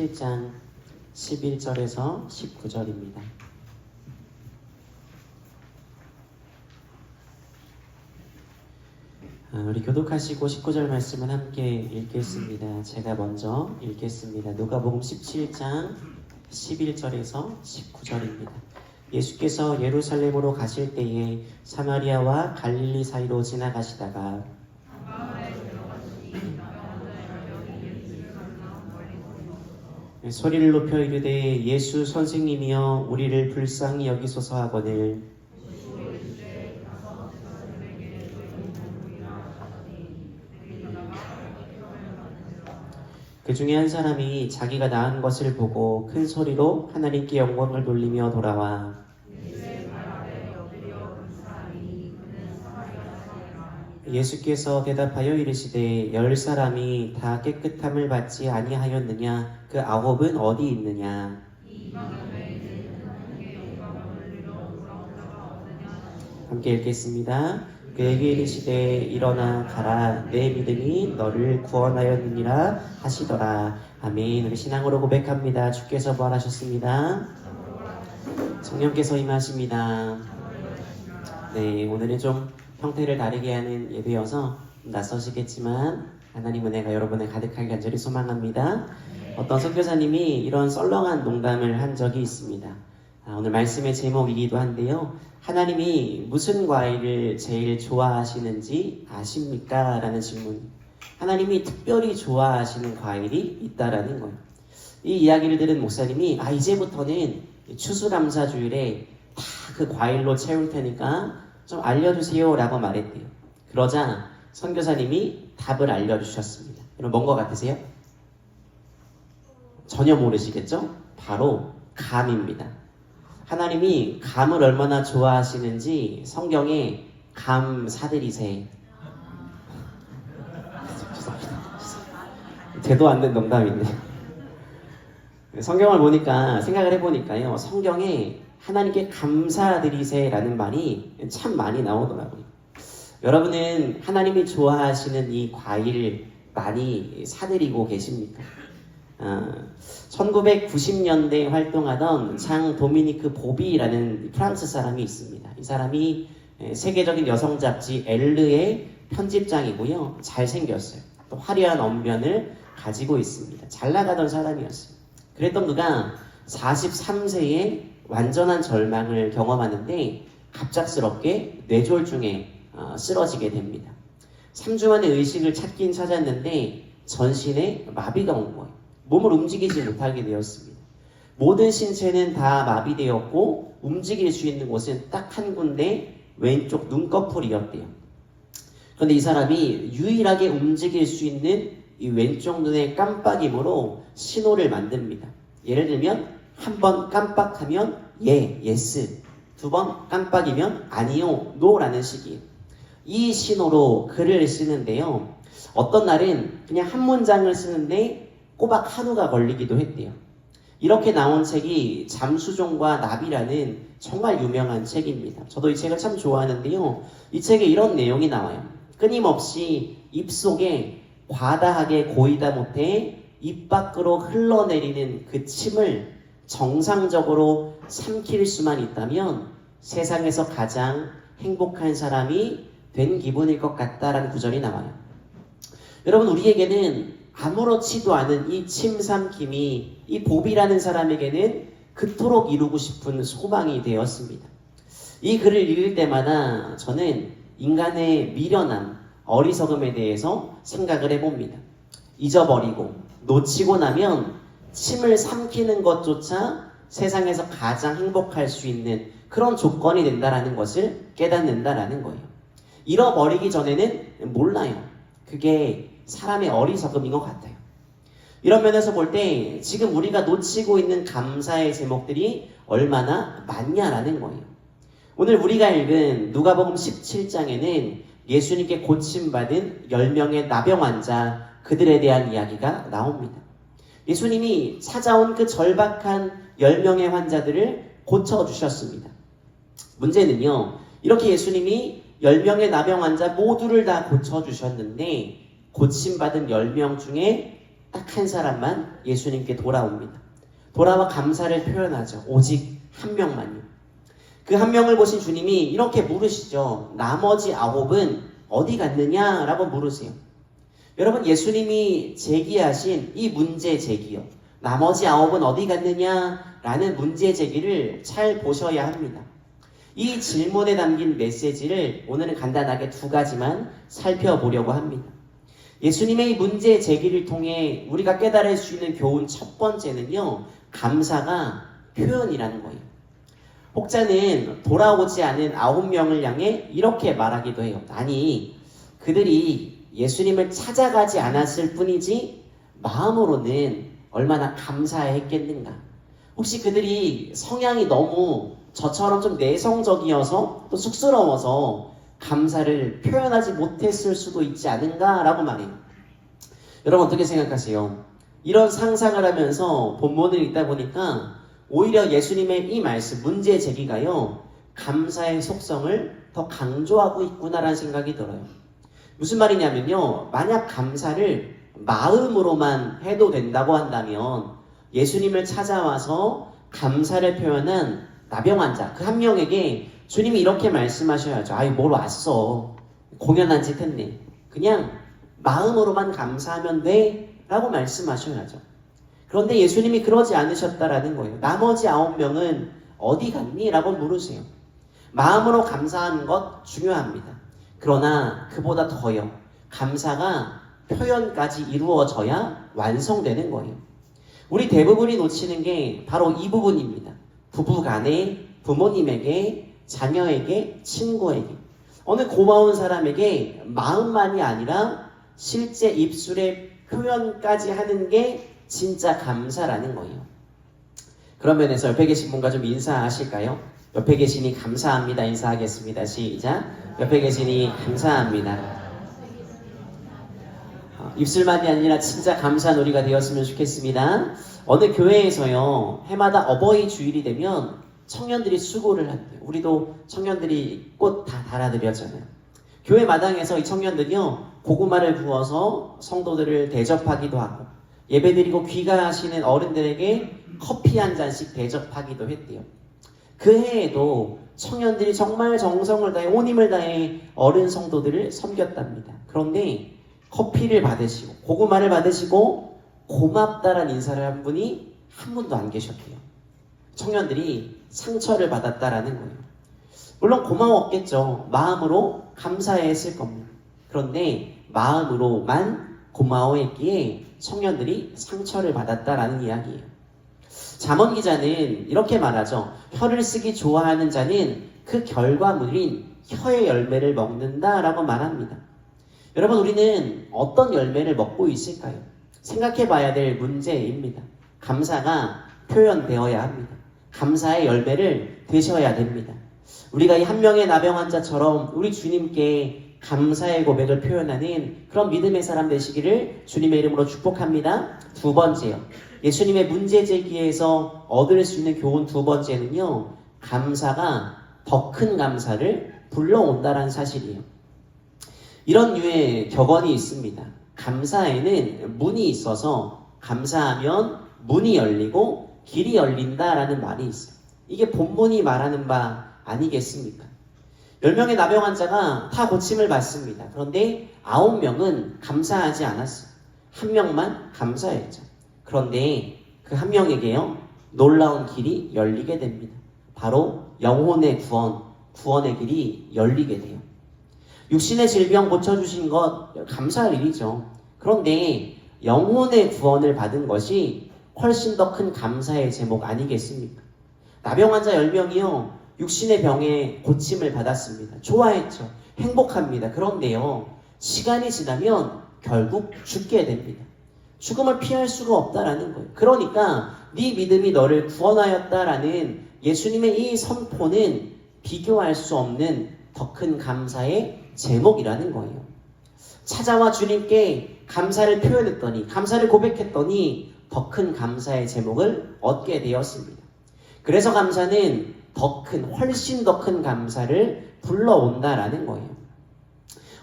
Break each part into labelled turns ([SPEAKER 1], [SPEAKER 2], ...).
[SPEAKER 1] 17장 11절에서 19절입니다. 아, 우리 교독하시고 19절 말씀을 함께 읽겠습니다. 제가 먼저 읽겠습니다. 누가복음 17장 11절에서 19절입니다. 예수께서 예루살렘으로 가실 때에 사마리아와 갈릴리 사이로 지나가시다가 소리를 높여 이르되 예수 선생님이여 우리를 불쌍히 여기소서 하거늘. 그 중에 한 사람이 자기가 낳은 것을 보고 큰 소리로 하나님께 영광을 돌리며 돌아와 예수께서 대답하여 이르시되 열 사람이 다 깨끗함을 받지 아니하였느냐? 그 아홉은 어디 있느냐? 함께 읽겠습니다. 그에게 이르시되 일어나 가라. 내 믿음이 너를 구원하였느니라 하시더라. 아멘. 우리 신앙으로 고백합니다. 주께서 부활하셨습니다. 성령께서 임하십니다. 네 오늘은 좀 형태를 다르게 하는 예배여서 낯서시겠지만 하나님 은혜가 여러분의 가득하게 간절히 소망합니다 어떤 선교사님이 이런 썰렁한 농담을 한 적이 있습니다 아, 오늘 말씀의 제목이기도 한데요 하나님이 무슨 과일을 제일 좋아하시는지 아십니까? 라는 질문. 하나님이 특별히 좋아하시는 과일이 있다라는 거예요. 이 이야기를 들은 목사님이 아 이제부터는 추수감사주일에 다 그 과일로 채울 테니까 좀 알려주세요 라고 말했대요. 그러자 선교사님이 답을 알려주셨습니다. 여러분 뭔 것 같으세요? 전혀 모르시겠죠? 바로 감입니다. 하나님이 감을 얼마나 좋아하시는지 성경에 감 사들이세. 죄도 안 된 농담인데. 성경을 보니까 생각을 해보니까요. 성경에 하나님께 감사드리세라는 말이 참 많이 나오더라고요. 여러분은 하나님이 좋아하시는 이 과일을 많이 사드리고 계십니까? 아, 1990년대에 활동하던 장 도미니크 보비라는 프랑스 사람이 있습니다. 이 사람이 세계적인 여성 잡지 엘르의 편집장이고요. 잘생겼어요. 또 화려한 언변을 가지고 있습니다. 잘 나가던 사람이었어요. 그랬던 그가 43세에 완전한 절망을 경험하는데 갑작스럽게 뇌졸중에 어, 쓰러지게 됩니다. 3주 만에 의식을 찾긴 찾았는데 전신에 마비가 온 거예요. 몸을 움직이지 못하게 되었습니다. 모든 신체는 다 마비되었고 움직일 수 있는 곳은 딱 한 군데 왼쪽 눈꺼풀이었대요. 그런데 이 사람이 유일하게 움직일 수 있는 이 왼쪽 눈의 깜빡임으로 신호를 만듭니다. 예를 들면 한 번 깜빡하면 예, 예스. 두 번 깜빡이면 아니요, 노라는 식이에요. 이 신호로 글을 쓰는데요. 어떤 날은 그냥 한 문장을 쓰는데 꼬박 한우가 걸리기도 했대요. 이렇게 나온 책이 잠수종과 나비라는 정말 유명한 책입니다. 저도 이 책을 참 좋아하는데요. 이 책에 이런 내용이 나와요. 끊임없이 입속에 과다하게 고이다 못해 입 밖으로 흘러내리는 그 침을 정상적으로 삼킬 수만 있다면 세상에서 가장 행복한 사람이 된 기분일 것 같다라는 구절이 나와요. 여러분, 우리에게는 아무렇지도 않은 이 침삼킴이 이 보비라는 사람에게는 그토록 이루고 싶은 소망이 되었습니다. 이 글을 읽을 때마다 저는 인간의 미련함, 어리석음에 대해서 생각을 해봅니다. 잊어버리고 놓치고 나면 침을 삼키는 것조차 세상에서 가장 행복할 수 있는 그런 조건이 된다라는 것을 깨닫는다라는 거예요. 잃어버리기 전에는 몰라요. 그게 사람의 어리석음인 것 같아요. 이런 면에서 볼 때 지금 우리가 놓치고 있는 감사의 제목들이 얼마나 많냐라는 거예요. 오늘 우리가 읽은 누가복음 17장에는 예수님께 고침받은 10명의 나병 환자 그들에 대한 이야기가 나옵니다. 예수님이 찾아온 그 절박한 10명의 환자들을 고쳐주셨습니다. 문제는요, 이렇게 예수님이 10명의 나병 환자 모두를 다 고쳐주셨는데, 고침받은 10명 중에 딱 한 사람만 예수님께 돌아옵니다. 돌아와 감사를 표현하죠. 오직 한 명만요. 그 한 명을 보신 주님이 이렇게 물으시죠. 나머지 아홉은 어디 갔느냐라고 물으세요. 여러분 예수님이 제기하신 이 문제 제기요. 나머지 아홉은 어디 갔느냐라는 문제 제기를 잘 보셔야 합니다. 이 질문에 담긴 메시지를 오늘은 간단하게 두 가지만 살펴보려고 합니다. 예수님의 이 문제 제기를 통해 우리가 깨달을 수 있는 교훈 첫 번째는요, 감사가 표현이라는 거예요. 혹자는 돌아오지 않은 아홉 명을 향해 이렇게 말하기도 해요. 아니, 그들이 예수님을 찾아가지 않았을 뿐이지 마음으로는 얼마나 감사했겠는가. 혹시 그들이 성향이 너무 저처럼 좀 내성적이어서 또 쑥스러워서 감사를 표현하지 못했을 수도 있지 않은가라고 말해요. 여러분 어떻게 생각하세요? 이런 상상을 하면서 본문을 읽다 보니까 오히려 예수님의 이 말씀, 문제 제기가요, 감사의 속성을 더 강조하고 있구나라는 생각이 들어요. 무슨 말이냐면요, 만약 감사를 마음으로만 해도 된다고 한다면 예수님을 찾아와서 감사를 표현한 나병 환자, 그 한 명에게 주님이 이렇게 말씀하셔야죠. 아이, 뭘 왔어. 공연한 짓 했네. 그냥 마음으로만 감사하면 돼. 라고 말씀하셔야죠. 그런데 예수님이 그러지 않으셨다라는 거예요. 나머지 아홉 명은 어디 갔니? 라고 물으세요. 마음으로 감사하는 것 중요합니다. 그러나 그보다 더요. 감사가 표현까지 이루어져야 완성되는 거예요. 우리 대부분이 놓치는 게 바로 이 부분입니다. 부부 간에, 부모님에게, 자녀에게, 친구에게. 어느 고마운 사람에게 마음만이 아니라 실제 입술에 표현까지 하는 게 진짜 감사라는 거예요. 그런 면에서 옆에 계신 분과 좀 인사하실까요? 옆에 계시니 감사합니다. 인사하겠습니다. 시작. 옆에 계시니 감사합니다. 어, 입술만이 아니라 진짜 감사한 우리가 되었으면 좋겠습니다. 어느 교회에서요, 해마다 어버이 주일이 되면 청년들이 수고를 한대요. 우리도 청년들이 꽃 다 달아드렸잖아요. 교회 마당에서 이 청년들이요, 고구마를 구워서 성도들을 대접하기도 하고, 예배드리고 귀가하시는 어른들에게 커피 한 잔씩 대접하기도 했대요. 그 해에도 청년들이 정말 정성을 다해 온 힘을 다해 어른 성도들을 섬겼답니다. 그런데 커피를 받으시고 고구마를 받으시고 고맙다란 인사를 한 분이 한 분도 안 계셨대요. 청년들이 상처를 받았다라는 거예요. 물론 고마웠겠죠. 마음으로 감사했을 겁니다. 그런데 마음으로만 고마워했기에 청년들이 상처를 받았다라는 이야기예요. 잠언 기자는 이렇게 말하죠. 혀를 쓰기 좋아하는 자는 그 결과물인 혀의 열매를 먹는다라고 말합니다. 여러분 우리는 어떤 열매를 먹고 있을까요? 생각해 봐야 될 문제입니다. 감사가 표현되어야 합니다. 감사의 열매를 드셔야 됩니다. 우리가 이 한 명의 나병 환자처럼 우리 주님께 감사의 고백을 표현하는 그런 믿음의 사람 되시기를 주님의 이름으로 축복합니다. 두 번째요. 예수님의 문제 제기에서 얻을 수 있는 교훈 두 번째는요. 감사가 더 큰 감사를 불러온다는 사실이에요. 이런 류의 격언이 있습니다. 감사에는 문이 있어서 감사하면 문이 열리고 길이 열린다라는 말이 있어요. 이게 본문이 말하는 바 아니겠습니까? 10명의 나병 환자가 다 고침을 받습니다. 그런데 9명은 감사하지 않았어요. 한 명만 감사했죠. 그런데 그 한 명에게요, 놀라운 길이 열리게 됩니다. 바로 영혼의 구원, 구원의 길이 열리게 돼요. 육신의 질병 고쳐주신 것 감사할 일이죠. 그런데 영혼의 구원을 받은 것이 훨씬 더 큰 감사의 제목 아니겠습니까? 나병 환자 10명이요, 육신의 병에 고침을 받았습니다. 좋아했죠. 행복합니다. 그런데요, 시간이 지나면 결국 죽게 됩니다. 죽음을 피할 수가 없다라는 거예요. 그러니까 네 믿음이 너를 구원하였다라는 예수님의 이 선포는 비교할 수 없는 더 큰 감사의 제목이라는 거예요. 찾아와 주님께 감사를 표현했더니, 감사를 고백했더니 더 큰 감사의 제목을 얻게 되었습니다. 그래서 감사는 더 큰, 훨씬 더 큰 감사를 불러온다라는 거예요.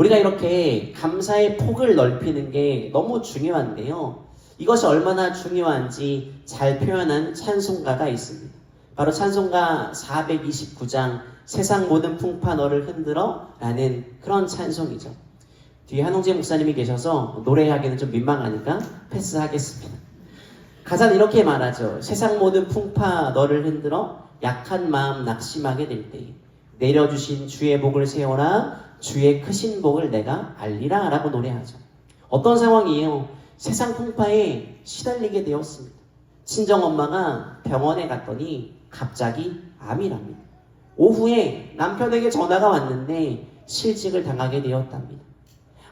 [SPEAKER 1] 우리가 이렇게 감사의 폭을 넓히는 게 너무 중요한데요. 이것이 얼마나 중요한지 잘 표현한 찬송가가 있습니다. 바로 찬송가 429장 세상 모든 풍파 너를 흔들어 라는 그런 찬송이죠. 뒤에 한홍재 목사님이 계셔서 노래하기는 좀 민망하니까 패스하겠습니다. 가사는 이렇게 말하죠. 세상 모든 풍파 너를 흔들어 약한 마음 낙심하게 될 때에 내려주신 주의 복을 세워라 주의 크신 복을 내가 알리라 라고 노래하죠. 어떤 상황이에요? 세상 풍파에 시달리게 되었습니다. 친정 엄마가 병원에 갔더니 갑자기 암이랍니다. 오후에 남편에게 전화가 왔는데 실직을 당하게 되었답니다.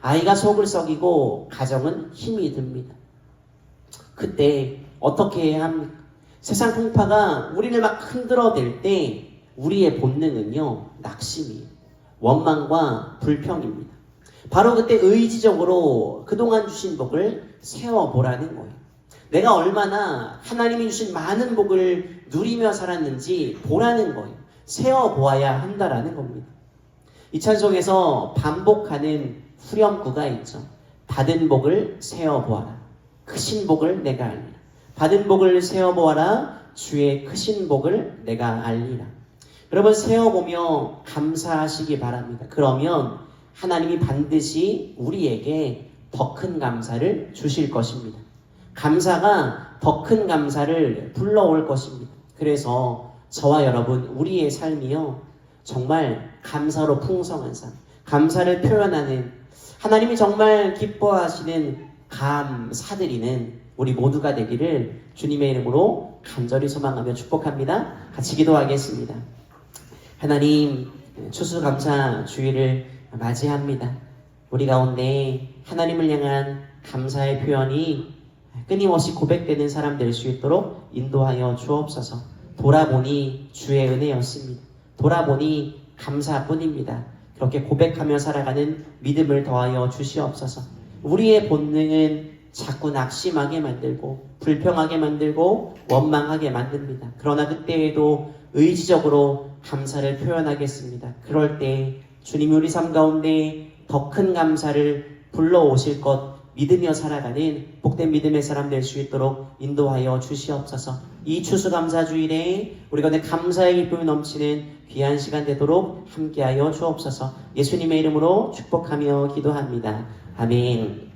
[SPEAKER 1] 아이가 속을 썩이고 가정은 힘이 듭니다. 그때 어떻게 해야 합니까? 세상 풍파가 우리를 막 흔들어 댈 때 우리의 본능은요 낙심이에요. 원망과 불평입니다. 바로 그때 의지적으로 그동안 주신 복을 세워보라는 거예요. 내가 얼마나 하나님이 주신 많은 복을 누리며 살았는지 보라는 거예요. 세워보아야 한다라는 겁니다. 이 찬송에서 반복하는 후렴구가 있죠. 받은 복을 세어보아라. 크신 복을 내가 알리라. 받은 복을 세어보아라. 주의 크신 복을 내가 알리라. 여러분 세어보며 감사하시기 바랍니다. 그러면 하나님이 반드시 우리에게 더 큰 감사를 주실 것입니다. 감사가 더 큰 감사를 불러올 것입니다. 그래서 저와 여러분 우리의 삶이요 정말 감사로 풍성한 삶, 감사를 표현하는 하나님이 정말 기뻐하시는 감사드리는 우리 모두가 되기를 주님의 이름으로 간절히 소망하며 축복합니다. 같이 기도하겠습니다. 하나님 추수감사 주의를 맞이합니다. 우리 가운데 하나님을 향한 감사의 표현이 끊임없이 고백되는 사람 될 수 있도록 인도하여 주옵소서. 돌아보니 주의 은혜였습니다. 돌아보니 감사뿐입니다. 그렇게 고백하며 살아가는 믿음을 더하여 주시옵소서. 우리의 본능은 자꾸 낙심하게 만들고 불평하게 만들고 원망하게 만듭니다. 그러나 그때에도 의지적으로 감사를 표현하겠습니다. 그럴 때 주님이 우리 삶 가운데 더 큰 감사를 불러오실 것 믿으며 살아가는 복된 믿음의 사람 될 수 있도록 인도하여 주시옵소서. 이 추수감사 주일에 우리가 내 감사의 기쁨이 넘치는 귀한 시간 되도록 함께하여 주옵소서. 예수님의 이름으로 축복하며 기도합니다. 아멘.